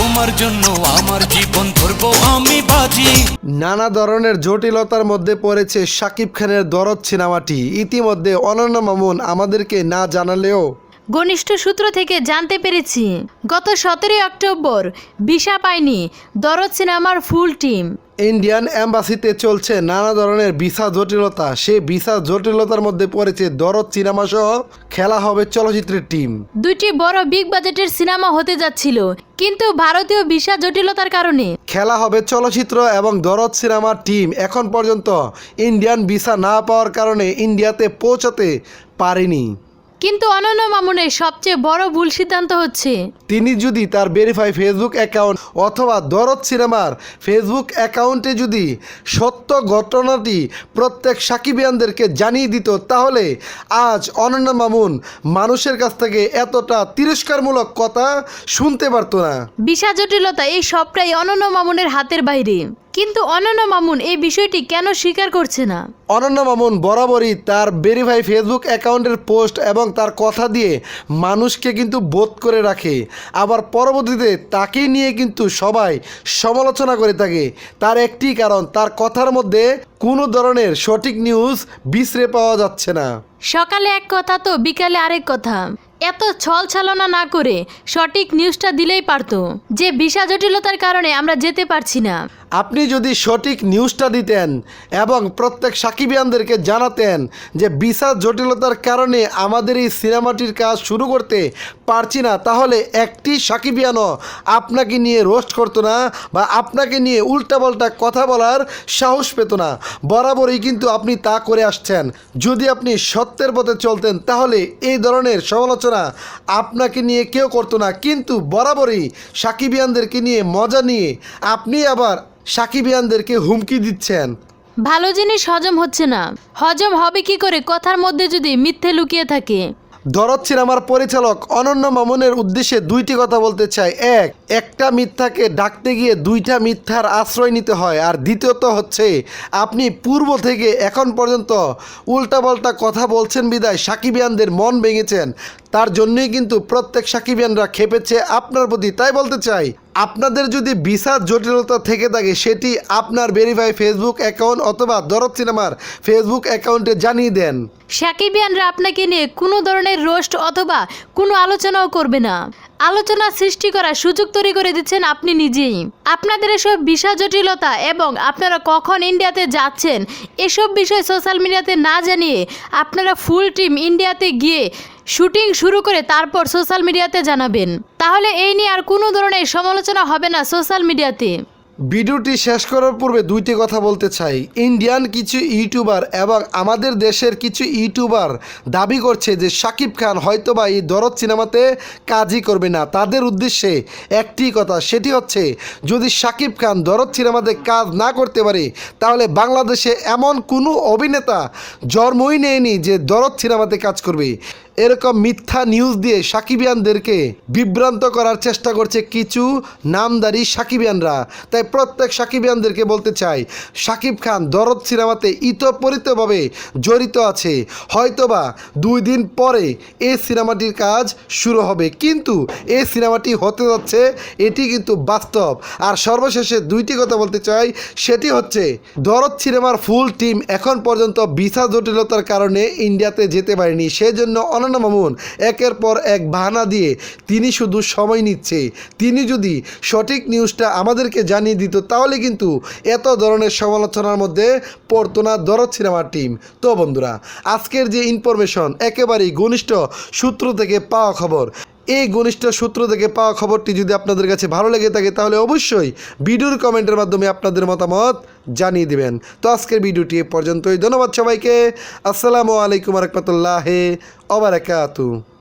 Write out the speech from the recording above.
তোমার জন্য আমার জীবন আমি বাজি। নানা ধরনের জটিলতার মধ্যে পড়েছে শাকিব খানের দরদ সিনেমাটি। ইতিমধ্যে অনন্য মামুন আমাদেরকে না জানালেও ঘনিষ্ঠ সূত্র থেকে জানতে পেরেছি গত সতেরোই অক্টোবর ভিসা পায়নি দরদ সিনেমার ফুল টিম। ইন্ডিয়ান অ্যাম্বাসিতে চলছে নানা ধরনের ভিসা জটিলতা। সে ভিসা জটিলতার মধ্যে পড়েছে দরদ সিনেমা সহ খেলা হবে চলচ্চিত্রের টিম। দুইটি বড় বিগ বাজেটের সিনেমা হতে যাচ্ছিল কিন্তু ভারতীয় ভিসা জটিলতার কারণে। খেলা হবে চলচ্চিত্র এবং দরদ সিনেমার টিম। এখন পর্যন্ত ইন্ডিয়ান ভিসা না পাওয়ার কারণে ইন্ডিয়াতে পৌঁছাতে পারেনি। কিন্তু অনন্য মামুনের সবচেয়ে বড় ভুল সিদ্ধান্ত হচ্ছে। তিনি যদি তার ভেরিফাই ফেসবুক অ্যাকাউন্ট অথবা দরদ সিনেমার ফেসবুক অ্যাকাউন্টে যদি সত্য ঘটনাটি প্রত্যেক সাকিবিয়ানদেরকে জানিয়ে দিত তাহলে আজ অনন্য মামুন মানুষের কাছ থেকে এতটা তিরস্কারমূলক কথা শুনতে পারতো না। ভিসা জটিলতা এই সবটাই অনন্য মামুনের হাতের বাইরে। কিন্তু অনন্য মামুন এই বিষয়টি কেন স্বীকার করছে না? অনন্য মামুন বরাবরই তার ভেরিফাই ফেসবুক অ্যাকাউন্টের পোস্ট এবং তার কথা দিয়ে মানুষকে কিন্তু বোধ করে রাখে। আবার পরবর্তীতে তাকে নিয়ে কিন্তু সবাই সমালোচনা করে থাকে। তার একটি কারণ, তার কথার মধ্যে কোনো ধরনের সঠিক নিউজ বিছড়ে পাওয়া যাচ্ছে না। সকালে এক কথা তো বিকালে আরেক কথা। এত ছল ছলনা না করে সঠিক নিউজটা দিলেই পারতো যে ভিসা জটিলতার কারণে আমরা যেতে পারছি না। আপনি যদি সঠিক নিউজটা দিতেন এবং প্রত্যেক সাকিবিয়ানদেরকে জানাতেন যে ভিসা জটিলতার কারণে আমাদের এই সিনেমাটির কাজ শুরু করতে পারছি না তাহলে একটি সাকিবিয়ানও আপনাকে নিয়ে রোস্ট করতো না বা আপনাকে নিয়ে উল্টাপাল্টা কথা বলার সাহস পেত না। বরাবরই কিন্তু আপনি তা করে আসছেন। যদি আপনি সত্যের পথে চলতেন, তাহলে এই ধরনের সমালোচনা আপনাকে নিয়ে কেউ করতো না। কিন্তু বরাবরই সাকিবিয়ানদেরকে নিয়ে মজা নিয়ে আপনি আবার সাকিবিয়ানদেরকে হুমকি দিচ্ছেন। ভালো জিনিস হজম হচ্ছে না। হজম হবে কি করে? কথার মধ্যে যদি মিথ্যে লুকিয়ে থাকে। দরদ সিনেমার পরিচালক অনন্য মামুনের উদ্দেশ্যে দুইটি কথা বলতে চাই। এক, একটা মিথ্যাকে ডাকতে গিয়ে দুইটা মিথ্যার আশ্রয় নিতে হয়। আর দ্বিতীয়ত হচ্ছে, আপনি পূর্ব থেকে এখন পর্যন্ত উল্টাপাল্টা কথা বলছেন বিদায়, সাকিবিয়ানদের মন ভেঙেছেন। তার জন্যই কিন্তু প্রত্যেক সাকিবিয়ানরা খেপেছে আপনার প্রতি। তাই বলতে চাই, আপনাদের যদি ভিসা জটিলতা থেকে থাকে, সেটি আপনার ভেরিফাই ফেসবুক অ্যাকাউন্ট অথবা দরদ সিনেমার ফেসবুক অ্যাকাউন্টে জানিয়ে দেন। সাকিবিয়ানরা আপনাকে নিয়ে কোনো ধরনের রোস্ট অথবা কোনো আলোচনাও করবে না। আলোচনা সৃষ্টি করার সুযোগ তৈরি করে দিচ্ছেন আপনি নিজেই। আপনাদের এসব বিষয় জটিলতা এবং আপনারা কখন ইন্ডিয়াতে যাচ্ছেন, এসব বিষয় সোশ্যাল মিডিয়াতে না জানিয়ে আপনারা ফুল টিম ইন্ডিয়াতে গিয়ে শুটিং শুরু করে তারপর সোশ্যাল মিডিয়াতে জানাবেন। তাহলে এই নিয়ে আর কোনো ধরনের সমালোচনা হবে না সোশ্যাল মিডিয়াতে। ভিডিওটি শেষ করার পূর্বে দুইটি কথা বলতে চাই। ইন্ডিয়ান কিছু ইউটিউবার এবং আমাদের দেশের কিছু ইউটিউবার দাবি করছে যে শাকিব খান হয়তোবা এই দরদ সিনেমাতে কাজই করবে না। তাদের উদ্দেশ্যে একটি কথা, সেটি হচ্ছে, যদি শাকিব খান দরদ সিনেমাতে কাজ না করতে পারে, তাহলে বাংলাদেশে এমন কোনো অভিনেতা জন্মই নেয়নি যে দরদ সিনেমাতে কাজ করবে। এরকম মিথ্যা নিউজ দিয়ে সাকিবিয়ানদেরকে বিভ্রান্ত করার চেষ্টা করছে কিছু নামদারি সাকিবিয়ানরা। তাই প্রত্যেক সাকিবিয়ানদেরকে বলতে চাই, সাকিব খান দরদ সিনেমাতে ইতপরিতভাবে জড়িত আছে। হয়তোবা দুই দিন পরে এই সিনেমাটির কাজ শুরু হবে, কিন্তু এই সিনেমাটি হতে যাচ্ছে, এটি কিন্তু বাস্তব। আর সর্বশেষে দুইটি কথা বলতে চাই, সেটি হচ্ছে, দরদ সিনেমার ফুল টিম এখন পর্যন্ত ভিসা জটিলতার কারণে ইন্ডিয়াতে যেতে পারেনি, সেজন্য অনন্য মামুন? একের পর এক বাহানা দিয়ে তিনি শুধু সময় নিচ্ছে। তিনি যদি সঠিক নিউজটা আমাদেরকে জানিয়ে দিত, তাহলে কিন্তু এত ধরনের সমালোচনার মধ্যে পড়তো না দরদ সিনেমার টিম তো বন্ধুরা, আজকের যে ইনফরমেশন একেবারেই ঘনিষ্ঠ সূত্র থেকে পাওয়া খবর। এই ঘনিষ্ঠ সূত্র থেকে পাওয়া খবরটি যদি আপনাদের কাছে ভালো লেগে থাকে, তাহলে অবশ্যই ভিডিওর কমেন্টের মাধ্যমে আপনাদের মতামত জানিয়ে দিবেন। তো আজকের ভিডিওটি এ পর্যন্তই। ধন্যবাদ সবাইকে। আসসালামু আলাইকুম রহমতুল্লাহ ওবরাকাতু